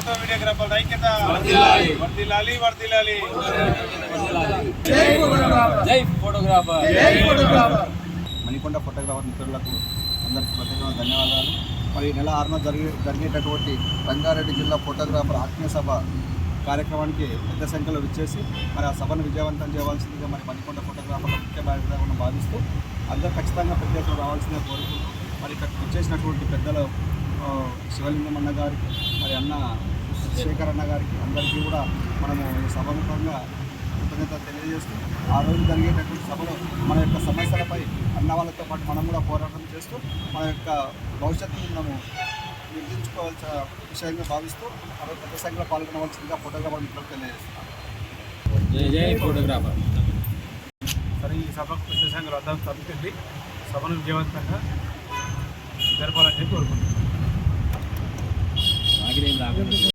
Photo videographer ఐక్యత. వర్ధిల్లాలి. వర్దిలాలి వర్దిలాలి జై ఫోటోగ్రాఫర్. మణికొండ ఫోటోగ్రాఫర్ మిత్రులకు అందరికీ ప్రత్యేకమైన ధన్యవాదాలు. మరి ఈ నెల ఆరున జరిగే జరిగేటటువంటి రంగారెడ్డి జిల్లా ఫోటోగ్రాఫర్ ఆత్మీయ సభ కార్యక్రమానికి పెద్ద సంఖ్యలో విచ్చేసి మరి ఆ సభను విజయవంతం చేయవలసిందిగా మరి మణికొండ ఫోటోగ్రాఫర్ల ముఖ్య బాధ్యతగా ఉన్న భావిస్తూ అందరూ ఖచ్చితంగా పెద్ద ఎత్తున రావాల్సిందిగా కోరుకుంటూ మరి ఇక్కడ వచ్చేసినటువంటి పెద్దలు శివలింగం అన్న గారికి మరి అన్న శేఖర్ అన్న గారికి అందరికీ కూడా మనము ఈ సభముఖంగా కృతజ్ఞత తెలియజేస్తూ ఆ రోజు జరిగేటటువంటి సభలో మన యొక్క సమస్యలపై అన్న వాళ్ళతో పాటు మనం కూడా పోరాటం చేస్తూ మన యొక్క భవిష్యత్తును మనము నిర్దించుకోవాల్సిన విషయంగా భావిస్తూ ఆ రోజు పెద్ద సంఖ్యలో పాల్గొనవలసిందిగా ఫోటోగ్రాఫర్ మిత్రులకు తెలియజేస్తున్నాను. జై జై ఫోటోగ్రాఫర్. సరే ఈ సభకు పెద్ద సంఖ్యలో అందరూ తప్పుకెళ్ళి సభను విజయవంతంగా జరపాలని చెప్పి కోరుకుంటున్నాను. నాకేం రాకుండా